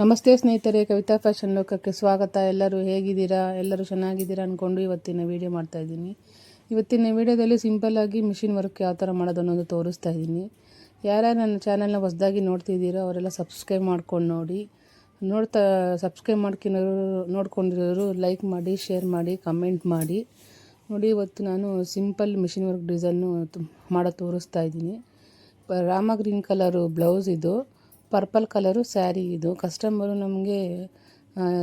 ನಮಸ್ತೆ ಸ್ನೇಹಿತರೆ, ಕವಿತಾ ಫ್ಯಾಷನ್ ಲೋಕಕ್ಕೆ ಸ್ವಾಗತ. ಎಲ್ಲರೂ ಹೇಗಿದ್ದೀರಾ? ಎಲ್ಲರೂ ಚೆನ್ನಾಗಿದ್ದೀರಾ ಅಂದ್ಕೊಂಡು ಇವತ್ತಿನ ವೀಡಿಯೋ ಮಾಡ್ತಾ ಇದ್ದೀನಿ. ಇವತ್ತಿನ ವೀಡಿಯೋದಲ್ಲಿ ಸಿಂಪಲ್ಲಾಗಿ ಮಿಷಿನ್ ವರ್ಕ್ ಯಾವ ಥರ ಮಾಡೋದು ಅನ್ನೋದು ತೋರಿಸ್ತಾ ಇದ್ದೀನಿ. ಯಾರ್ಯಾರು ನನ್ನ ಚಾನಲ್ನ ಹೊಸದಾಗಿ ನೋಡ್ತಿದ್ದೀರೋ ಅವರೆಲ್ಲ ಸಬ್ಸ್ಕ್ರೈಬ್ ಮಾಡ್ಕೊಂಡು ನೋಡಿ. ನೋಡ್ತಾ, ಸಬ್ಸ್ಕ್ರೈಬ್ ಮಾಡ್ಕೊಂಡಿರೋರು ನೋಡ್ಕೊಂಡಿರೋರು ಲೈಕ್ ಮಾಡಿ, ಶೇರ್ ಮಾಡಿ, ಕಮೆಂಟ್ ಮಾಡಿ. ನೋಡಿ, ಇವತ್ತು ನಾನು ಸಿಂಪಲ್ ಮಿಷಿನ್ ವರ್ಕ್ ಡಿಸೈನು ಮಾಡೋದು ತೋರಿಸ್ತಾ ಇದ್ದೀನಿ. ರಾಮ ಗ್ರೀನ್ ಕಲರು ಬ್ಲೌಸ್ ಇದು. ಪರ್ಪಲ್ ಕಲರು ಸ್ಯಾರಿ ಇದು. ಕಸ್ಟಮರು ನಮಗೆ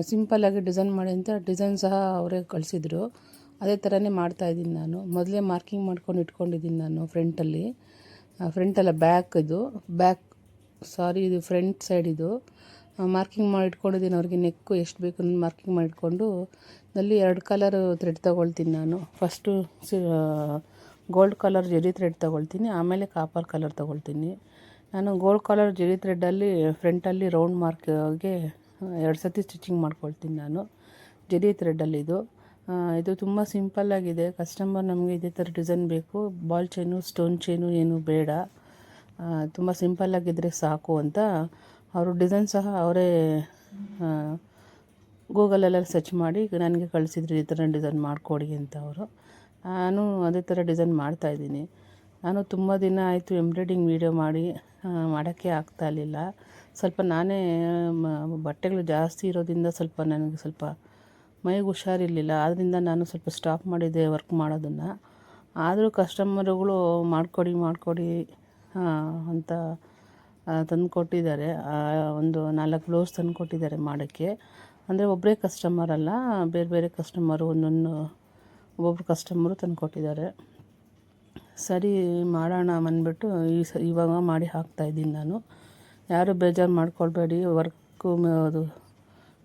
ಸಿಂಪಲ್ಲಾಗಿ ಡಿಸೈನ್ ಮಾಡಿ ಅಂತ ಡಿಸೈನ್ ಸಹ ಅವರೇ ಕಳಿಸಿದ್ರು. ಅದೇ ಥರನೇ ಮಾಡ್ತಾಯಿದ್ದೀನಿ ನಾನು. ಮೊದಲೇ ಮಾರ್ಕಿಂಗ್ ಮಾಡ್ಕೊಂಡು ಇಟ್ಕೊಂಡಿದ್ದೀನಿ ನಾನು ಫ್ರಂಟಲ್ಲಿ ಫ್ರಂಟಲ್ಲ ಬ್ಯಾಕ್ ಇದು. ಬ್ಯಾಕ್ ಸಾರಿ ಇದು ಫ್ರಂಟ್ ಸೈಡ್ ಇದು. ಮಾರ್ಕಿಂಗ್ ಮಾಡಿ ಇಟ್ಕೊಂಡಿದ್ದೀನಿ ಅವ್ರಿಗೆ ನೆಕ್ಕು ಎಷ್ಟು ಬೇಕು ಅನ್ನೋದು ಮಾರ್ಕಿಂಗ್ ಮಾಡಿಟ್ಕೊಂಡು ಅಲ್ಲಿ ಎರಡು ಕಲರ್ ಥ್ರೆಡ್ ತೊಗೊಳ್ತೀನಿ ನಾನು. First gold colour zari thread ತೊಗೊಳ್ತೀನಿ. ಆಮೇಲೆ ಕಾಪರ್ ಕಲರ್ ತೊಗೊಳ್ತೀನಿ. ನಾನು ಗೋಲ್ಡ್ ಕಲರ್ ಜೆಡಿ ಥ್ರೆಡ್ಡಲ್ಲಿ ಫ್ರಂಟಲ್ಲಿ ರೌಂಡ್ ಮಾರ್ಕ್ಗೆ ಎರಡು ಸತಿ ಸ್ಟಿಚಿಂಗ್ ಮಾಡ್ಕೊಳ್ತೀನಿ ನಾನು. ಜೆಡಿ ಥ್ರೆಡ್ಡಲ್ಲಿ ಇದು. ಇದು ತುಂಬ ಸಿಂಪಲ್ಲಾಗಿದೆ ಕಸ್ಟಮರ್ ನಮಗೆ ಇದೇ ಥರ ಡಿಸೈನ್ ಬೇಕು. ಬಾಲ್ ಚೈನು ಸ್ಟೋನ್ ಚೈನು ಏನು ಬೇಡ. ತುಂಬ ಸಿಂಪಲ್ಲಾಗಿದ್ದರೆ ಸಾಕು ಅಂತ ಅವರು ಡಿಸೈನ್ ಸಹ ಅವರೇ ಗೂಗಲಲ್ಲೆಲ್ಲ ಸರ್ಚ್ ಮಾಡಿ ನನಗೆ ಕಳಿಸಿದ್ರು ಈ ಥರ ಡಿಸೈನ್ ಮಾಡಿಕೊಡಿ ಅಂತ ಅವರು. ನಾನು ಅದೇ ಥರ ಡಿಸೈನ್ ಮಾಡ್ತಾಯಿದ್ದೀನಿ ನಾನು ತುಂಬ ದಿನ ಆಯಿತು ಎಂಬ್ರಾಯ್ಡಿಂಗ್ ವೀಡಿಯೋ ಮಾಡಿ ಮಾಡೋಕ್ಕೆ ಆಗ್ತಾ ಇರಲಿಲ್ಲ. ಸ್ವಲ್ಪ ನಾನೇ ಬಟ್ಟೆಗಳು ಜಾಸ್ತಿ ಇರೋದ್ರಿಂದ ಸ್ವಲ್ಪ ನನಗೆ ಸ್ವಲ್ಪ ಮೈಗೆ ಹುಷಾರಿರಲಿಲ್ಲ. ಆದ್ದರಿಂದ ನಾನು ಸ್ವಲ್ಪ ಸ್ಟಾಪ್ ಮಾಡಿದ್ದೆ ವರ್ಕ್ ಮಾಡೋದನ್ನು. ಆದರೂ ಕಸ್ಟಮರುಗಳು ಮಾಡಿಕೊಡಿ ಮಾಡಿಕೊಡಿ ಅಂತ ತಂದು ಕೊಟ್ಟಿದ್ದಾರೆ ಒಂದು ನಾಲ್ಕು ಬ್ಲೌಸ್ ತಂದು ಕೊಟ್ಟಿದ್ದಾರೆ ಮಾಡೋಕ್ಕೆ. ಅಂದರೆ ಒಬ್ಬರೇ ಕಸ್ಟಮರ್ ಅಲ್ಲ, ಬೇರೆ ಬೇರೆ ಕಸ್ಟಮರು ಒಂದೊಂದು, ಒಬ್ಬೊಬ್ರು ಕಸ್ಟಮರು ತಂದು ಕೊಟ್ಟಿದ್ದಾರೆ ಸರಿ ಮಾಡೋಣ ಅಂದ್ಬಿಟ್ಟು ಈ ಸ, ಇವಾಗ ಮಾಡಿ ಹಾಕ್ತಾಯಿದ್ದೀನಿ ನಾನು. ಯಾರು ಬೇಜಾರು ಮಾಡ್ಕೊಳ್ಬೇಡಿ, ವರ್ಕು ಅದು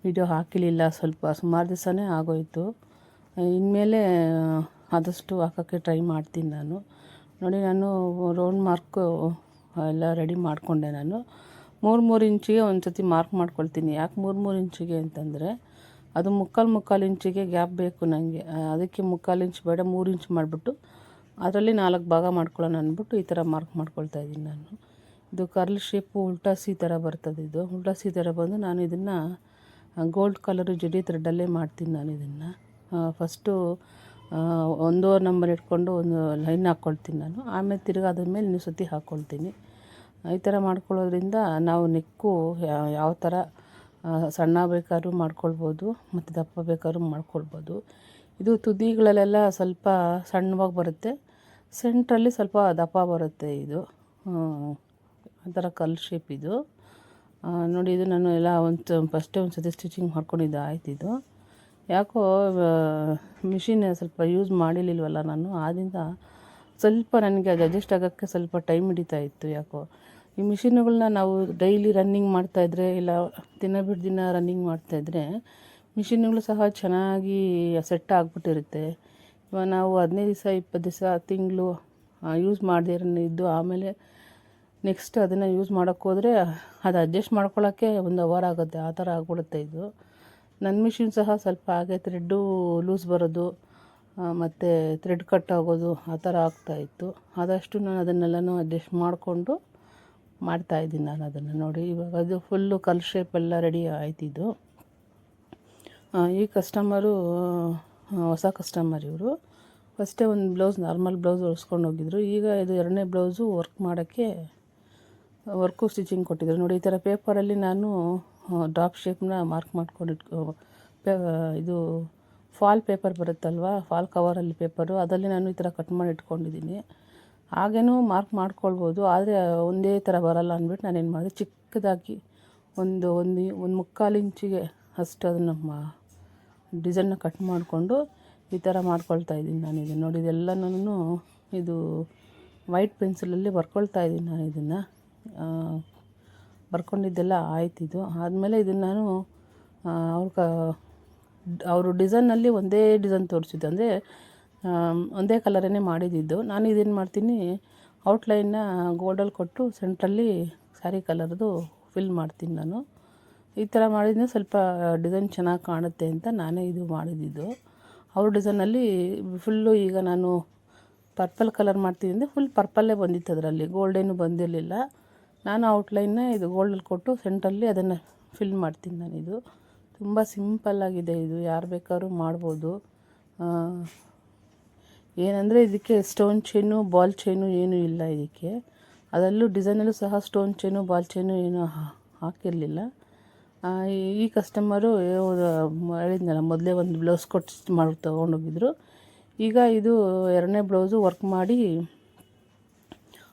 ವಿಡಿಯೋ ಹಾಕಿಲಿಲ್ಲ ಸ್ವಲ್ಪ, ಸುಮಾರು ದಿವಸನೇ ಆಗೋಯಿತು. ಇನ್ಮೇಲೆ ಆದಷ್ಟು ಹಾಕೋಕ್ಕೆ ಟ್ರೈ ಮಾಡ್ತೀನಿ ನಾನು. ನೋಡಿ, ನಾನು ರೌಂಡ್ ಮಾರ್ಕು ಎಲ್ಲ ರೆಡಿ ಮಾಡಿಕೊಂಡೆ ನಾನು. ಮೂರು ಮೂರು ಇಂಚಿಗೆ ಒಂದು ಸತಿ ಮಾರ್ಕ್ ಮಾಡ್ಕೊಳ್ತೀನಿ. ಯಾಕೆ ಮೂರು ಮೂರು ಇಂಚಿಗೆ ಅಂತಂದರೆ, ಅದು ಮುಕ್ಕಾಲು ಮುಕ್ಕಾಲು ಇಂಚಿಗೆ ಗ್ಯಾಪ್ ಬೇಕು ನನಗೆ ಅದಕ್ಕೆ ಮುಕ್ಕಾಲು ಇಂಚ್ ಬೇಡ, ಮೂರು ಇಂಚ್ ಮಾಡಿಬಿಟ್ಟು ಅದರಲ್ಲಿ ನಾಲ್ಕು ಭಾಗ ಮಾಡ್ಕೊಳ್ಳೋಣ ಅಂದ್ಬಿಟ್ಟು ಈ ಥರ ಮಾರ್ಕ್ ಮಾಡ್ಕೊಳ್ತಾ ಇದ್ದೀನಿ ನಾನು. ಇದು ಕರ್ಲ್ ಶೇಪು ಉಲ್ಟಾ ಸಿ ಥರ ಬರ್ತದೆ ಇದು. ಉಲ್ಟಾ ಸಿ ಥರ ಬಂದು ನಾನು ಇದನ್ನು ಗೋಲ್ಡ್ ಕಲರು ಜಡಿ ಥ್ರೆಡ್ಡಲ್ಲೇ ಮಾಡ್ತೀನಿ ನಾನು ಇದನ್ನು. ಫಸ್ಟು ಒಂದೋ ನಂಬರ್ ಇಟ್ಕೊಂಡು ಒಂದು ಲೈನ್ ಹಾಕ್ಕೊಳ್ತೀನಿ ನಾನು. ಆಮೇಲೆ ತಿರ್ಗಿ ಅದ್ರ ಮೇಲೆ ನೀವು ಸತಿ ಹಾಕ್ಕೊಳ್ತೀನಿ. ಈ ಥರ ಮಾಡ್ಕೊಳ್ಳೋದ್ರಿಂದ ನಾವು ನೆಕ್ಕು ಯಾವ ಥರ ಸಣ್ಣ ಬೇಕಾದ್ರೂ ಮಾಡ್ಕೊಳ್ಬೋದು, ಮತ್ತು ದಪ್ಪ ಬೇಕಾದ್ರೂ ಮಾಡ್ಕೊಳ್ಬೋದು. ಇದು ತುದಿಗಳಲ್ಲೆಲ್ಲ ಸ್ವಲ್ಪ ಸಣ್ಣವಾಗಿ ಬರುತ್ತೆ. ಸೆಂಟ್ರಲ್ಲಿ ಸ್ವಲ್ಪ ದಪ್ಪ ಬರುತ್ತೆ ಇದು. ಆ ಕಲ್ ಶೇಪ್ ಇದು. ನೋಡಿ ಇದು ನಾನು ಎಲ್ಲ ಒಂದು ಫಸ್ಟೇ ಒಂದು ಸತಿ ಸ್ಟಿಚಿಂಗ್ ಮಾಡ್ಕೊಂಡಿದ್ದು ಇದು. ಯಾಕೋ ಮಿಷಿನ್ ಸ್ವಲ್ಪ ಯೂಸ್ ಮಾಡಿರಲಿಲ್ವಲ್ಲ ನಾನು ಆದ್ದರಿಂದ ಸ್ವಲ್ಪ ನನಗೆ ಅದು ಅಡ್ಜಸ್ಟ್ ಆಗೋಕ್ಕೆ ಸ್ವಲ್ಪ ಟೈಮ್ ಹಿಡಿತಾ ಇತ್ತು ಯಾಕೋ. ಈ ಮಿಷಿನ್ಗಳನ್ನ ನಾವು ಡೈಲಿ ರನ್ನಿಂಗ್ ಮಾಡ್ತಾಯಿದ್ರೆ ಇಲ್ಲ ದಿನ ಬಿಟ್ಟು ದಿನ ರನ್ನಿಂಗ್ ಮಾಡ್ತಾಯಿದ್ರೆ ಮಿಷಿನ್ಗಳು ಸಹ ಚೆನ್ನಾಗಿ ಸೆಟ್ ಆಗಿಬಿಟ್ಟಿರುತ್ತೆ. ಇವಾಗ ನಾವು ಹದಿನೈದು ದಿವಸ, ಇಪ್ಪತ್ತು ದಿವಸ, ತಿಂಗಳು ಯೂಸ್ ಮಾಡದೇ ಇದ್ದು ಆಮೇಲೆ ನೆಕ್ಸ್ಟ್ ಅದನ್ನು ಯೂಸ್ ಮಾಡೋಕ್ಕೋದ್ರೆ ಅದು ಅಡ್ಜಸ್ಟ್ ಮಾಡ್ಕೊಳ್ಳೋಕ್ಕೆ ಒಂದು ಅವರ್ ಆಗುತ್ತೆ. ಆ ಥರ ಆಗ್ಬಿಡುತ್ತೆ ಇದು. ನನ್ನ ಮಿಷಿನ್ ಸಹ ಸ್ವಲ್ಪ ಹಾಗೆ ಥ್ರೆಡ್ಡು ಲೂಸ್ ಬರೋದು ಮತ್ತು ಥ್ರೆಡ್ ಕಟ್ ಆಗೋದು ಆ ಥರ ಆಗ್ತಾಯಿತ್ತು ಆದಷ್ಟು ನಾನು ಅದನ್ನೆಲ್ಲನೂ ಅಡ್ಜಸ್ಟ್ ಮಾಡಿಕೊಂಡು ಮಾಡ್ತಾಯಿದ್ದೀನಿ ನಾನು ಅದನ್ನು ನೋಡಿ. ಇವಾಗ ಅದು ಫುಲ್ಲು ಕಲ್ ಶೇಪ್ ಎಲ್ಲ ರೆಡಿ ಆಯ್ತಿದ್ದು ಈ ಕಸ್ಟಮರು ಹೊಸ ಕಸ್ಟಮರ್ ಇವರು. ಫಸ್ಟೇ ಒಂದು ಬ್ಲೌಸ್ ನಾರ್ಮಲ್ ಬ್ಲೌಸ್ ಹೊಲ್ಸ್ಕೊಂಡು ಹೋಗಿದ್ರು. ಈಗ ಇದು ಎರಡನೇ ಬ್ಲೌಸು ವರ್ಕ್ ಮಾಡೋಕ್ಕೆ ವರ್ಕು ಸ್ಟಿಚಿಂಗ್ ಕೊಟ್ಟಿದ್ರು. ನೋಡಿ, ಈ ಥರ ಪೇಪರಲ್ಲಿ ನಾನು ಡ್ರಾಪ್ ಶೇಪ್ನ ಮಾರ್ಕ್ ಮಾಡ್ಕೊಂಡು ಪೇ ಇದು ಫಾಲ್ ಪೇಪರ್ ಬರುತ್ತಲ್ವ? ಫಾಲ್ ಕವರಲ್ಲಿ ಪೇಪರು ಅದರಲ್ಲಿ ನಾನು ಈ ಥರ ಕಟ್ ಮಾಡಿ ಇಟ್ಕೊಂಡಿದ್ದೀನಿ. ಹಾಗೇನೂ ಮಾರ್ಕ್ ಮಾಡ್ಕೊಳ್ಬೋದು. ಆದರೆ ಒಂದೇ ಥರ ಬರಲ್ಲ ಅಂದ್ಬಿಟ್ಟು ನಾನೇನು ಮಾಡಿದೆ, ಚಿಕ್ಕದಾಗಿ ಒಂದು ಒಂದು ಒಂದು ಮುಕ್ಕಾಲು ಇಂಚಿಗೆ ಅಷ್ಟು ಅದನ್ನು ಮಾ ಡಿಸೈನ್ನ ಕಟ್ ಮಾಡಿಕೊಂಡು ಈ ಥರ ಮಾಡ್ಕೊಳ್ತಾ ಇದ್ದೀನಿ ನಾನು ಇದನ್ನು. ನೋಡಿ, ಇದೆಲ್ಲನೂ ಇದು ವೈಟ್ ಪೆನ್ಸಿಲಲ್ಲಿ ಬರ್ಕೊಳ್ತಾ ಇದ್ದೀನಿ ನಾನು ಇದನ್ನು. ಬರ್ಕೊಂಡಿದ್ದೆಲ್ಲ ಆಯ್ತು ಇದು. ಆದಮೇಲೆ ಇದನ್ನು ನಾನು ಅವ್ರ ಕ, ಅವರು ಡಿಸೈನಲ್ಲಿ ಒಂದೇ ಡಿಸೈನ್ ತೋರಿಸಿದ್ದು. ಅಂದರೆ ಒಂದೇ ಕಲರೇ ಮಾಡಿದ್ದಿದ್ದು. ನಾನು ಇದೇನು ಮಾಡ್ತೀನಿ ಔಟ್ಲೈನ್ನ ಗೋಲ್ಡಲ್ಲಿ ಕೊಟ್ಟು ಸೆಂಟ್ರಲ್ಲಿ ಸ್ಯಾರಿ ಕಲರ್ದು ಫಿಲ್ ಮಾಡ್ತೀನಿ ನಾನು. ಈ ಥರ ಮಾಡಿದ್ರೆ ಸ್ವಲ್ಪ ಡಿಸೈನ್ ಚೆನ್ನಾಗಿ ಕಾಣುತ್ತೆ ಅಂತ ನಾನೇ ಇದು ಮಾಡಿದ್ದು. ಅವ್ರ ಡಿಸೈನಲ್ಲಿ ಫುಲ್ಲು ಈಗ ನಾನು ಪರ್ಪಲ್ ಕಲರ್ ಮಾಡ್ತೀನಿ ಅಂದರೆ ಫುಲ್ ಪರ್ಪಲ್ಲೇ ಬಂದಿತ್ತು ಅದರಲ್ಲಿ. ಗೋಲ್ಡೇನು ಬಂದಿರಲಿಲ್ಲ. ನಾನು ಔಟ್ಲೈನ್ನ ಇದು ಗೋಲ್ಡಲ್ಲಿ ಕೊಟ್ಟು ಸೆಂಟ್ರಲ್ಲಿ ಅದನ್ನು ಫಿಲ್ ಮಾಡ್ತೀನಿ ನಾನಿದು ತುಂಬ ಸಿಂಪಲ್ಲಾಗಿದೆ ಇದು. ಯಾರು ಬೇಕಾದ್ರೂ ಮಾಡ್ಬೋದು. ಏನಂದರೆ ಇದಕ್ಕೆ ಸ್ಟೋನ್ ಚೈನು ಬಾಲ್ ಚೈನು ಏನೂ ಇಲ್ಲ ಇದಕ್ಕೆ. ಅದರಲ್ಲೂ ಡಿಸೈನಲ್ಲೂ ಸಹ ಸ್ಟೋನ್ ಚೈನು ಬಾಲ್ ಚೈನು ಏನೂ ಹಾಕಿರಲಿಲ್ಲ. ಈ- ಕಸ್ಟಮರು ಹೇಳಿದ್ನಲ್ಲ, ಮೊದಲೇ ಒಂದು ಬ್ಲೌಸ್ ಕೊಟ್ಟು ಸ್ಟಿಚ್ ಮಾಡಿ ತೊಗೊಂಡೋಗಿದ್ರು. ಈಗ ಇದು ಎರಡನೇ ಬ್ಲೌಸು ವರ್ಕ್ ಮಾಡಿ,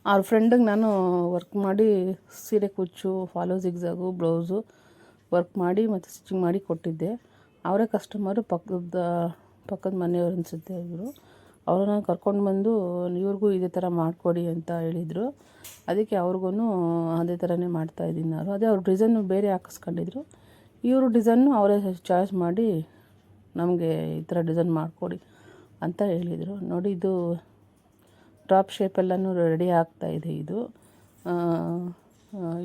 ಅವ್ರ ಫ್ರೆಂಡಿಗೆ ನಾನು ವರ್ಕ್ ಮಾಡಿ ಸೀರೆ ಕುಚ್ಚು ಫಾಲೋ ಸಿಗ್ಸಾಗು ಬ್ಲೌಸು ವರ್ಕ್ ಮಾಡಿ ಮತ್ತು ಸ್ಟಿಚಿಂಗ್ ಮಾಡಿ ಕೊಟ್ಟಿದ್ದೆ. ಅವರೇ ಕಸ್ಟಮರು ಪಕ್ಕದ ಪಕ್ಕದ ಮನೆಯವ್ರು ಅನಿಸುತ್ತೆ ಇವರು. ಅವ್ರನ್ನ ಕರ್ಕೊಂಡು ಬಂದು ಇವ್ರಿಗೂ ಇದೇ ಥರ ಮಾಡಿಕೊಡಿ ಅಂತ ಹೇಳಿದರು. ಅದಕ್ಕೆ ಅವ್ರಿಗೂ ಅದೇ ಥರನೇ ಮಾಡ್ತಾಯಿದ್ದೀನಿ ನಾನು. ಅದೇ ಅವ್ರ ಡಿಸೈನು ಬೇರೆ ಹಾಕಿಸ್ಕೊಂಡಿದ್ರು. ಇವರು ಡಿಸೈನು ಅವರೇ ಚಾಯ್ಸ್ ಮಾಡಿ ನಮಗೆ ಈ ಥರ ಡಿಸೈನ್ ಮಾಡಿಕೊಡಿ ಅಂತ ಹೇಳಿದರು. ನೋಡಿ, ಇದು ಟಾಪ್ ಶೇಪೆಲ್ಲನೂ ರೆಡಿ ಆಗ್ತಾ ಇದೆ ಇದು.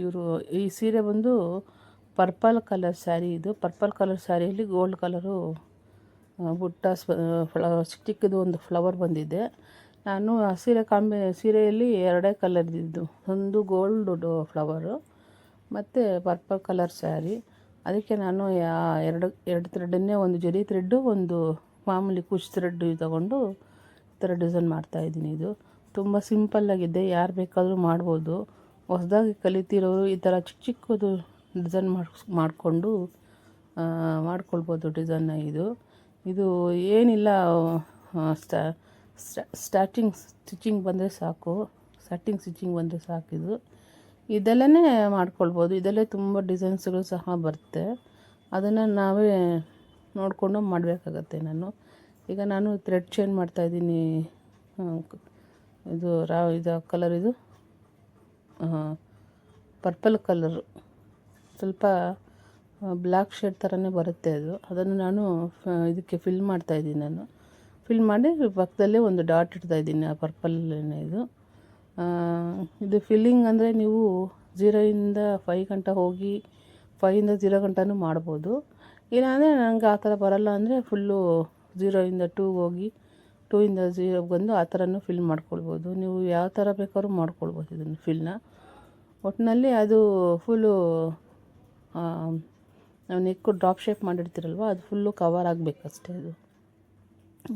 ಇವರು ಈ ಸೀರೆ ಬಂದು ಪರ್ಪಲ್ ಕಲರ್ ಸ್ಯಾರಿ ಇದು. ಪರ್ಪಲ್ ಕಲರ್ ಸ್ಯಾರಿಯಲ್ಲಿ ಗೋಲ್ಡ್ ಕಲರು ಬುಟ್ಟ ಫ್ಲವರ್ ಚಿಕ್ಕದು ಒಂದು ಫ್ಲವರ್ ಬಂದಿದೆ. ನಾನು ಆ ಸೀರೆ ಕಾಂಬಿ, ಸೀರೆಯಲ್ಲಿ ಎರಡೇ ಕಲರ್ ಇದ್ದು ಒಂದು ಗೋಲ್ಡ್ ಫ್ಲವರು ಮತ್ತು ಪರ್ಪಲ್ ಕಲರ್ ಸ್ಯಾರಿ ಅದಕ್ಕೆ ನಾನು ಎರಡು ಎರಡು ಥ್ರೆಡನ್ನೇ ಒಂದು ಜರಿ ಥ್ರೆಡ್ಡು ಒಂದು ಮಾಮೂಲಿ ಕುಶ್ ಥ್ರೆಡ್ ತಗೊಂಡು ಈ ಥರ ಡಿಸೈನ್ ಮಾಡ್ತಾಯಿದ್ದೀನಿ ಇದು. ತುಂಬ ಸಿಂಪಲ್ಲಾಗಿದೆ ಯಾರು ಬೇಕಾದರೂ ಮಾಡ್ಬೋದು. ಹೊಸದಾಗಿ ಕಲಿತಿರೋರು ಈ ಥರ ಚಿಕ್ಕ ಚಿಕ್ಕದು ಡಿಸೈನ್ ಮಾಡಿಸ್, ಮಾಡಿಕೊಂಡು ಮಾಡ್ಕೊಳ್ಬೋದು ಡಿಸೈನ್ನ ಇದು. ಇದು ಏನಿಲ್ಲ ಸ್ಟಾ ಸ್ಟಾರ್ಟಿಂಗ್ ಸ್ಟಿಚಿಂಗ್ ಬಂದರೆ ಸಾಕು ಸ್ಟಾರ್ಟಿಂಗ್ ಸ್ಟಿಚಿಂಗ್ ಬಂದರೆ ಇದು. ಇದೆಲ್ಲನೇ ಮಾಡ್ಕೊಳ್ಬೋದು. ಇದರಲ್ಲೇ ತುಂಬ ಡಿಸೈನ್ಸ್ಗಳು ಸಹ ಬರುತ್ತೆ. ಅದನ್ನು ನಾವೇ ನೋಡಿಕೊಂಡು ಮಾಡಬೇಕಾಗತ್ತೆ ನಾನು. ಈಗ ನಾನು ಥ್ರೆಡ್ ಚೇಂಜ್ ಮಾಡ್ತಾಯಿದ್ದೀನಿ ಇದು ರಾ, ಇದು ಕಲರ್ ಇದು ಪರ್ಪಲ್ ಕಲರು ಸ್ವಲ್ಪ ಬ್ಲ್ಯಾಕ್ ಶೇಡ್ ಥರನೇ ಬರುತ್ತೆ ಅದು. ಅದನ್ನು ನಾನು ಇದಕ್ಕೆ ಫಿಲ್ ಮಾಡ್ತಾ ಇದ್ದೀನಿ ನಾನು. ಫಿಲ್ ಮಾಡಿ ಪಕ್ಕದಲ್ಲೇ ಒಂದು ಡಾಟ್ ಇಡ್ತಾಯಿದ್ದೀನಿ ಆ ಪರ್ಪಲ್ನೇ ಇದು. ಇದು ಫಿಲ್ಲಿಂಗ್ ಅಂದರೆ ನೀವು ಝೀರೋಯಿಂದ ಫೈವ್ ಗಂಟ ಹೋಗಿ ಫೈಯಿಂದ ಝೀರೋ ಗಂಟನೂ ಮಾಡ್ಬೋದು. ಇಲ್ಲಾಂದರೆ ನನಗೆ ಆ ಥರ ಬರಲ್ಲ ಅಂದರೆ ಫುಲ್ಲು ಝೀರೋಯಿಂದ ಟೂ ಹೋಗಿ ಟೂಯಿಂದ ಝೀರೋ ಬಂದು ಆ ಥರನೂ ಫಿಲ್ ಮಾಡ್ಕೊಳ್ಬೋದು. ನೀವು ಯಾವ ಥರ ಬೇಕಾದ್ರೂ ಮಾಡ್ಕೊಳ್ಬೋದು ಇದನ್ನು ಫಿಲ್ನ ಒಟ್ಟಿನಲ್ಲಿ ಅದು ಫುಲ್ಲು ನಾವು ನೆಕ್ಕು ಡ್ರಾಪ್ ಶೇಪ್ ಮಾಡಿರ್ತೀರಲ್ವ ಅದು ಫುಲ್ಲು ಕವರ್ ಆಗಬೇಕಷ್ಟೇ ಅದು.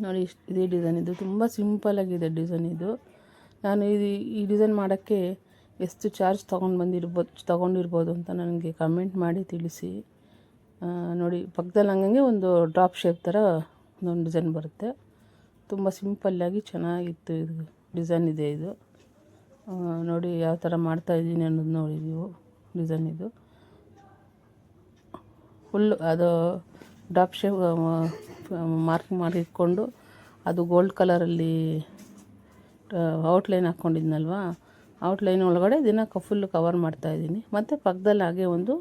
ನೋಡಿ, ಇಷ್ಟು, ಇದೇ ಡಿಸೈನ್ ಇದು. ತುಂಬ ಸಿಂಪಲ್ಲಾಗಿದೆ ಡಿಸೈನ್ ಇದು. ನಾನು ಇದು ಈ ಡಿಸೈನ್ ಮಾಡೋಕ್ಕೆ ಎಷ್ಟು ಚಾರ್ಜ್ ತೊಗೊಂಡು ಬಂದಿರ್ಬೋದು, ತೊಗೊಂಡಿರ್ಬೋದು ಅಂತ ನನಗೆ ಕಮೆಂಟ್ ಮಾಡಿ ತಿಳಿಸಿ. ನೋಡಿ, ಪಕ್ಕದಲ್ಲಿ ಹಂಗಂಗೆ ಒಂದು ಡ್ರಾಪ್ ಶೇಪ್ ಥರ ಒಂದು ಡಿಸೈನ್ ಬರುತ್ತೆ. ತುಂಬ ಸಿಂಪಲ್ಲಾಗಿ ಚೆನ್ನಾಗಿತ್ತು ಇದು ಡಿಸೈನ್ ಇದೆ ಇದು. ನೋಡಿ, ಯಾವ ಥರ ಮಾಡ್ತಾಯಿದ್ದೀನಿ ಅನ್ನೋದು ನೋಡಿ ನೀವು ಡಿಸೈನ್ ಇದು. ಫುಲ್ ಅದು ಡಾಪ್ ಶೇಪ್ ಮಾರ್ಕ್ ಮಾಡಿಟ್ಕೊಂಡು ಅದು ಗೋಲ್ಡ್ ಕಲರಲ್ಲಿ ಔಟ್ಲೈನ್ ಹಾಕ್ಕೊಂಡಿದ್ನಲ್ವಾ ಔಟ್ಲೈನ್ ಒಳಗಡೆ ದಿನ ಕ ಫುಲ್ಲು ಕವರ್ ಮಾಡ್ತಾಯಿದ್ದೀನಿ ಮತ್ತು ಪಕ್ಕದಲ್ಲಿ ಹಾಗೆ ಒಂದು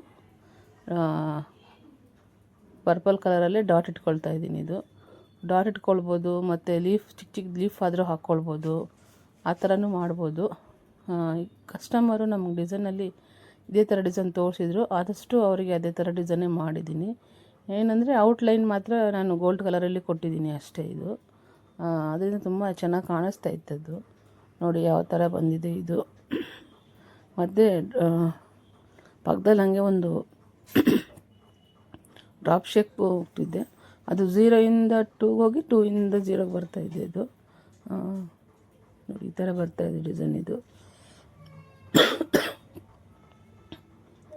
ಪರ್ಪಲ್ ಕಲರಲ್ಲಿ ಡಾಟ್ ಇಟ್ಕೊಳ್ತಾ ಇದ್ದೀನಿ ಇದು. ಡಾಟ್ ಇಟ್ಕೊಳ್ಬೋದು, ಮತ್ತು ಲೀಫ್ ಚಿಕ್ಕ ಚಿಕ್ಕ ಲೀಫ್ ಆದರೂ ಹಾಕ್ಕೊಳ್ಬೋದು ಆ ಥರನೂ ಮಾಡ್ಬೋದು. ಕಸ್ಟಮರು ನಮ್ಗೆ ಡಿಸೈನಲ್ಲಿ ಇದೇ ಥರ ಡಿಸೈನ್ ತೋರಿಸಿದ್ರು. ಆದಷ್ಟು ಅವರಿಗೆ ಅದೇ ಥರ ಡಿಸೈನೇ ಮಾಡಿದ್ದೀನಿ. ಏನಂದರೆ ಔಟ್ಲೈನ್ ಮಾತ್ರ ನಾನು ಗೋಲ್ಡ್ ಕಲರಲ್ಲಿ ಕೊಟ್ಟಿದ್ದೀನಿ ಅಷ್ಟೇ ಇದು. ಅದರಿಂದ ತುಂಬ ಚೆನ್ನಾಗಿ ಕಾಣಿಸ್ತಾ ಇತ್ತದ್ದು ನೋಡಿ ಯಾವ ಥರ ಬಂದಿದೆ ಇದು. ಮತ್ತು ಪಕ್ಕದಲ್ಲಿ ಹಾಗೆ ಒಂದು ಡ್ರಾಪ್ ಶೇಪ್ ಹೋಗ್ತಿದ್ದೆ ಅದು ಝೀರೋಯಿಂದ ಟೂಗೆ ಹೋಗಿ ಟೂಯಿಂದ ಝೀರೋಗೆ ಬರ್ತಾಯಿದೆ ಇದು ನೋಡಿ ಈ ಥರ ಬರ್ತಾಯಿದೆ ಡಿಸೈನ್ ಇದು.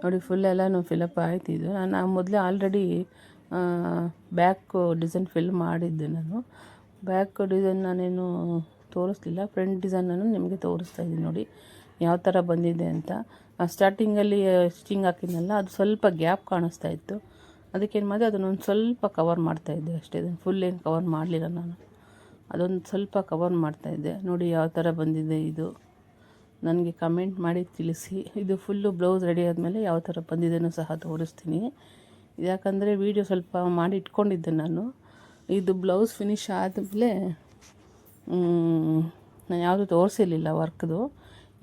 ನೋಡಿ ಫುಲ್ ಎಲ್ಲನೂ ಫಿಲಪ್ ಇದು ನಾನು ಮೊದಲೇ ಆಲ್ರೆಡಿ ಬ್ಯಾಕ್ ಡಿಸೈನ್ ಫಿಲ್ ಮಾಡಿದ್ದೆ ನಾನು. ಬ್ಯಾಕ್ ಡಿಸೈನ್ ನಾನೇನು ತೋರಿಸ್ಲಿಲ್ಲ. ಫ್ರಂಟ್ ಡಿಸೈನನ್ನು ನಿಮಗೆ ತೋರಿಸ್ತಾ ಇದ್ದೀನಿ ನೋಡಿ, ಯಾವ ಥರ ಬಂದಿದೆ ಅಂತ. ಸ್ಟಾರ್ಟಿಂಗಲ್ಲಿ ಸ್ಟಿಂಗ್ ಹಾಕಿದ್ನಲ್ಲ, ಅದು ಸ್ವಲ್ಪ ಗ್ಯಾಪ್ ಕಾಣಿಸ್ತಾ ಇತ್ತು. ಅದಕ್ಕೇನು ಮಾಡಿದೆ ಅದನ್ನೊಂದು ಸ್ವಲ್ಪ ಕವರ್ ಮಾಡ್ತಾಯಿದ್ದೆ ಅಷ್ಟೇ. ಅದನ್ನು ಫುಲ್ ಏನು ಕವರ್ ಮಾಡಲಿಲ್ಲ ನಾನು. ಅದೊಂದು ಸ್ವಲ್ಪ ಕವರ್ ಮಾಡ್ತಾ ಇದ್ದೆ. ನೋಡಿ, ಯಾವ ಥರ ಬಂದಿದೆ ಇದು. ನನಗೆ ಕಮೆಂಟ್ ಮಾಡಿ ತಿಳಿಸಿ. ಇದು ಫುಲ್ಲು ಬ್ಲೌಸ್ ರೆಡಿ ಆದಮೇಲೆ ಯಾವ ಥರ ಬಂದಿದೆನೂ ಸಹ ತೋರಿಸ್ತೀನಿ. ಯಾಕಂದರೆ ವೀಡಿಯೋ ಸ್ವಲ್ಪ ಮಾಡಿ ಇಟ್ಕೊಂಡಿದ್ದೆ ನಾನು. ಇದು ಬ್ಲೌಸ್ ಫಿನಿಶ್ ಆದಮೇಲೆ ನಾನು ಯಾವುದು ತೋರಿಸಿರಲಿಲ್ಲ ವರ್ಕ್ದು.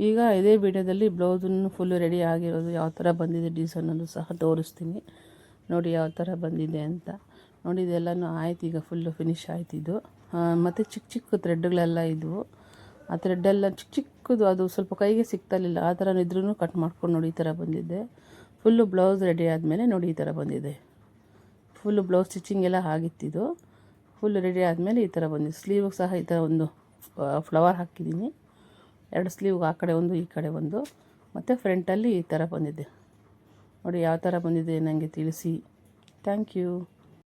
ಈಗ ಇದೇ ವಿಡಿಯೋದಲ್ಲಿ ಬ್ಲೌಸನ್ನು ಫುಲ್ಲು ರೆಡಿ ಆಗಿರೋದು ಯಾವ ಥರ ಬಂದಿದೆ ಡಿಸೈನ್ ಅನ್ನೋದು ಸಹ ತೋರಿಸ್ತೀನಿ. ನೋಡಿ ಯಾವ ಥರ ಬಂದಿದೆ ಅಂತ. ನೋಡಿ, ಇದೆಲ್ಲನೂ ಆಯ್ತು, ಈಗ ಫುಲ್ಲು ಫಿನಿಶ್ ಆಯ್ತು ಇದು. ಮತ್ತು ಚಿಕ್ಕ ಚಿಕ್ಕ ಥ್ರೆಡ್ಗಳೆಲ್ಲ ಇದ್ವು. ಆ ಥ್ರೆಡ್ಡೆಲ್ಲ ಚಿಕ್ಕ ಚಿಕ್ಕದು ಅದು ಸ್ವಲ್ಪ ಕೈಗೆ ಸಿಗ್ತಲಿಲ್ಲ ಆ ಥರ ಇದ್ರೂ ಕಟ್ ಮಾಡ್ಕೊಂಡು ನೋಡಿ ಈ ಥರ ಬಂದಿದ್ದೆ ಫುಲ್ಲು ಬ್ಲೌಸ್ ರೆಡಿ ಆದಮೇಲೆ ನೋಡಿ ಈ ಥರ ಬಂದಿದೆ. ಫುಲ್ಲು ಬ್ಲೌಸ್ ಸ್ಟಿಚಿಂಗ್ ಎಲ್ಲ ಆಗಿತ್ತಿದು. ಫುಲ್ ರೆಡಿ ಆದಮೇಲೆ ಈ ಥರ ಬಂದಿದೆ. ಸ್ಲೀವ್ಗೆ ಸಹ ಈ ಥರ ಒಂದು ಫ್ಲವರ್ ಹಾಕಿದ್ದೀನಿ. ಎರಡು ಸ್ಲೀವ್ಗೆ ಆ ಕಡೆ ಒಂದು, ಈ ಕಡೆ ಒಂದು. ಮತ್ತು ಫ್ರಂಟಲ್ಲಿ ಈ ಥರ ಬಂದಿದೆ. ನೋಡಿ ಯಾವ ಥರ ಬಂದಿದೆ ನನಗೆ ತಿಳಿಸಿ. Thank you